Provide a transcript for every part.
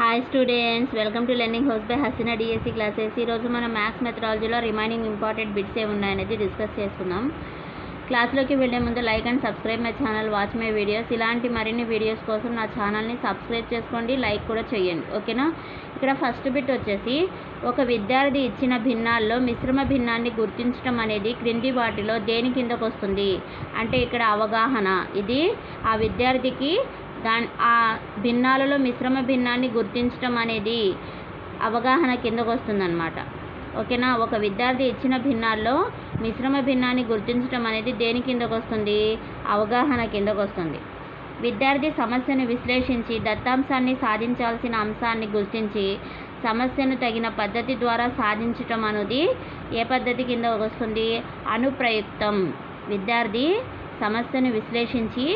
Hi students welcome to learning house by Haseena DSC classes ఈరోజు మనం maths మెథడాలజీలో remaining important bits ఏమున్నాయనేది discuss చేసుకుందాం క్లాస్లోకి వెళ్ళే ముందు like and subscribe my channel watch my videos ఇలాంటి మరిన్ని వీడియోస్ కోసం నా ఛానల్ని సబ్స్క్రైబ్ చేసుకోండి లైక్ కూడా చేయండి. ఓకేనా ఇక్కడ ఫస్ట్ బిట్ వచ్చేసి ఒక విద్యార్థి ఇచ్చిన భిన్నాల్లో మిశ్రమ భిన్నాన్ని గుర్తించడం అనేది క్రింది వాటిలో దేని కిందకు వస్తుంది అంటే ఇక్కడ అవగాహన. ఇది ఆ విద్యార్థికి దాని ఆ భిన్నాలలో మిశ్రమ భిన్నాన్ని గుర్తించడం అనేది అవగాహన కిందకు వస్తుందన్నమాట ఓకేనా? ఒక విద్యార్థి ఇచ్చిన భిన్నాల్లో మిశ్రమ భిన్నాన్ని గుర్తించడం అనేది దేని కిందకు వస్తుంది అవగాహన కిందకు వస్తుంది విద్యార్థి సమస్యను విశ్లేషించి దత్తాంశాన్ని సాధించాల్సిన అంశాన్ని గుర్తించి సమస్యను తగిన పద్ధతి ద్వారా సాధించటం అనేది ఏ పద్ధతి కింద వస్తుంది అనుప్రయుక్తం. విద్యార్థి సమస్యను విశ్లేషించి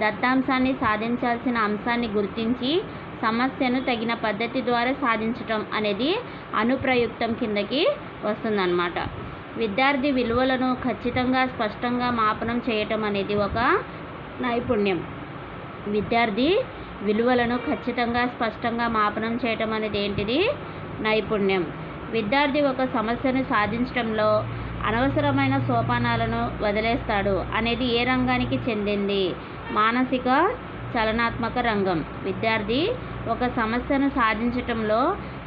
దత్తాంశాన్ని సాధించాల్సిన అంశాన్ని గుర్తించి సమస్యను తగిన పద్ధతి ద్వారా సాధించటం అనేది అనుప్రయుక్తం కిందకి వస్తుందన్నమాట. విద్యార్థి విలువలను ఖచ్చితంగా స్పష్టంగా మాపనం చేయటం అనేది ఒక నైపుణ్యం. విద్యార్థి విలువలను ఖచ్చితంగా స్పష్టంగా మాపనం చేయటం అనేది ఏంటిది? నైపుణ్యం. విద్యార్థి ఒక సమస్యను సాధించడంలో అనవసరమైన సోపానాలను వదిలేస్తాడు అనేది ఏ రంగానికి చెందింది? మానసిక చలనాత్మక రంగం. విద్యార్థి ఒక సమస్యను సాధించటంలో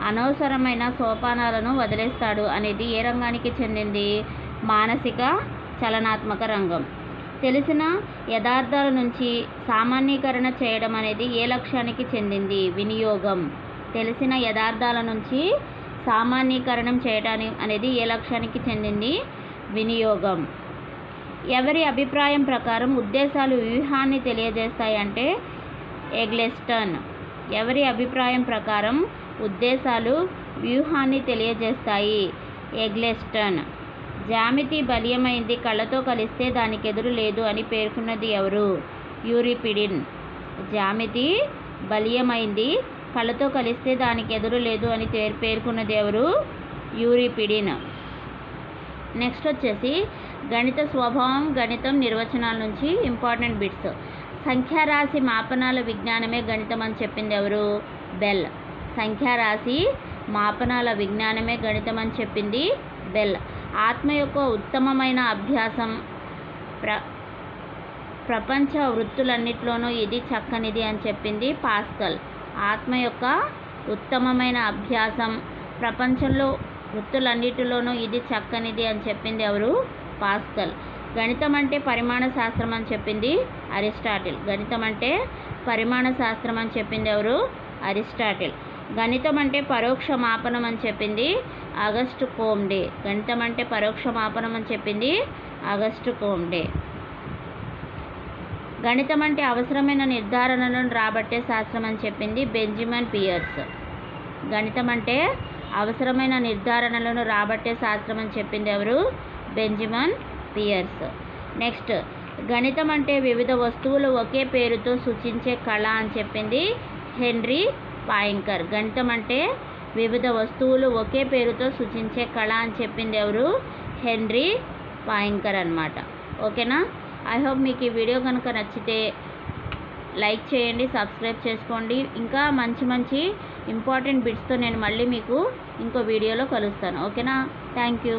అనవసరమైన సోపానాలను వదిలేస్తాడు అనేది ఏ రంగానికి చెందింది? మానసిక చలనాత్మక రంగం. తెలిసిన యథార్థాల నుంచి సామాన్యీకరణ చేయడం అనేది ఏ లక్ష్యానికి చెందింది? వినియోగం. తెలిసిన యథార్థాల నుంచి సామాన్యీకరణం చేయడానికి అనేది ఏ లక్ష్యానికి చెందింది? వినియోగం. ఎవరి అభిప్రాయం ప్రకారం ఉద్దేశాలు వ్యూహాన్ని తెలియజేస్తాయంటే ఎగ్లెస్టన్. ఎవరి అభిప్రాయం ప్రకారం ఉద్దేశాలు వ్యూహాన్ని తెలియజేస్తాయి. ఎగ్లెస్టన్. జామితి బలీయమైంది. కళ్ళతో కలిస్తే దానికి ఎదురు లేదు అని పేర్కొన్నది ఎవరు? యూరిపిడిన్. జామితి బలీయమైంది. కళ్ళతో కలిస్తే దానికి ఎదురు లేదు అని పేర్కొన్నది ఎవరు? యూరిపిడిన్. నెక్స్ట్ వచ్చేసి గణిత స్వభావం గణితం నిర్వచనాల నుంచి ఇంపార్టెంట్ బిట్స్ సంఖ్యారాశి మాపనాల విజ్ఞానమే గణితం అని చెప్పింది ఎవరు? బెల్. సంఖ్యారాశి మాపనాల విజ్ఞానమే గణితం అని చెప్పింది బెల్. ఆత్మ యొక్క ఉత్తమమైన అభ్యాసం. ప్ర ప్రపంచ వృత్తులన్నిటిలోనూ ఇది చక్కనిది అని చెప్పింది పాస్కల్. ఆత్మ యొక్క ఉత్తమమైన అభ్యాసం. ప్రపంచంలో వృత్తులన్నిటిలోనూ ఇది చక్కనిది అని చెప్పింది ఎవరు? పాస్కల్. గణితం అంటే పరిమాణ శాస్త్రం అని చెప్పింది అరిస్టాటిల్. గణితం అంటే పరిమాణ శాస్త్రం అని చెప్పింది ఎవరు? అరిస్టాటిల్. గణితం అంటే పరోక్ష మాపనం అని చెప్పింది ఆగస్టు కోమ్డే. గణితం అంటే పరోక్ష మాపనం అని చెప్పింది ఆగస్టు కోమ్డే. గణితం అంటే అవసరమైన నిర్ధారణలను రాబట్టే శాస్త్రం అని చెప్పింది బెంజమిన్ పియర్స్. గణితం అంటే అవసరమైన నిర్ధారణలను రాబట్టే శాస్త్రం అని చెప్పింది ఎవరు? Benjamin Pierce. నెక్స్ట్ గణితం అంటే వివిధ వస్తువులు ఒకే పేరుతో సూచించే కళ అని చెప్పింది హెన్రీ పాయింకర్. గణితం అంటే వివిధ వస్తువులు ఒకే పేరుతో సూచించే కళ అని చెప్పింది ఎవరు? హెన్రీ పాయింకర్ అనమాట ఓకేనా? ఐ హోప్ మీకు ఈ వీడియో కనుక నచ్చితే లైక్ చేయండి సబ్స్క్రైబ్ చేసుకోండి. ఇంకా మంచి మంచి ఇంపార్టెంట్ బిట్స్తో నేను మళ్ళీ మీకు ఇంకో వీడియోలో కలుస్తాను. ఓకేనా? Thank you.